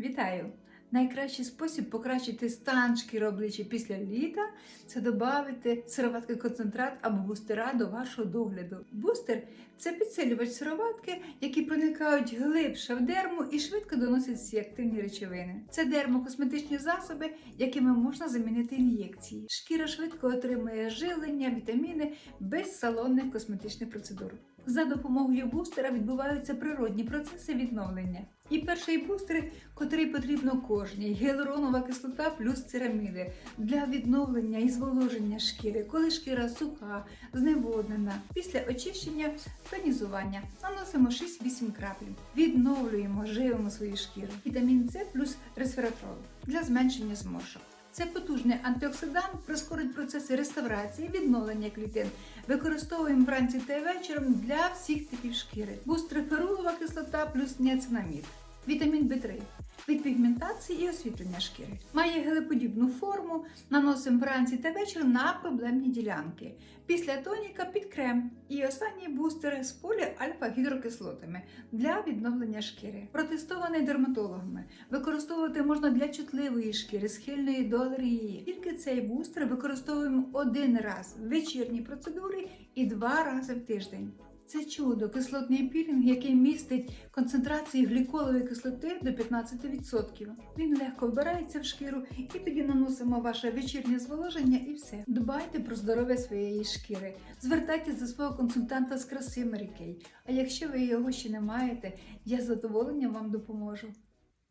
Вітаю! Найкращий спосіб покращити стан шкіри обличчя після літа це додати сироватки концентрат або бустера до вашого догляду. Бустер це підсилювач сироватки, які проникають глибше в дерму і швидко доносять всі активні речовини. Це дермокосметичні засоби, якими можна замінити ін'єкції. Шкіра швидко отримує живлення, вітаміни без салонних косметичних процедур. За допомогою бустера відбуваються природні процеси відновлення. І перший бустер, котрий потрібно кожній, гіалуронова кислота плюс цераміди для відновлення і зволоження шкіри, коли шкіра суха, зневоднена. Після очищення тонізування наносимо 6-8 крапель. Відновлюємо, живимо свою шкіру. Вітамін С плюс ресвератрол для зменшення зморшок. Це потужний антиоксидант, прискорить процеси реставрації, відновлення клітин. Використовуємо вранці та вечором для всіх типів шкіри. Бустриферулова кислота плюс ніацинамід. Вітамін В3 від пігментації і освітлення шкіри. Має гелеподібну форму, наносимо вранці та вечір на проблемні ділянки. Після тоніка під крем. І останній бустер з поліальфа-гідрокислотами для відновлення шкіри. Протестований дерматологами. Використовувати можна для чутливої шкіри, схильної до алергії. Тільки цей бустер використовуємо один раз в вечірні процедури і два рази в тиждень. Це чудо, кислотний пілінг, який містить концентрації гліколової кислоти до 15%. Він легко вбирається в шкіру і тоді наносимо ваше вечірнє зволоження і все. Дбайте про здоров'я своєї шкіри. Звертайтеся до свого консультанта з краси Мерікей. А якщо ви його ще не маєте, я з задоволенням вам допоможу.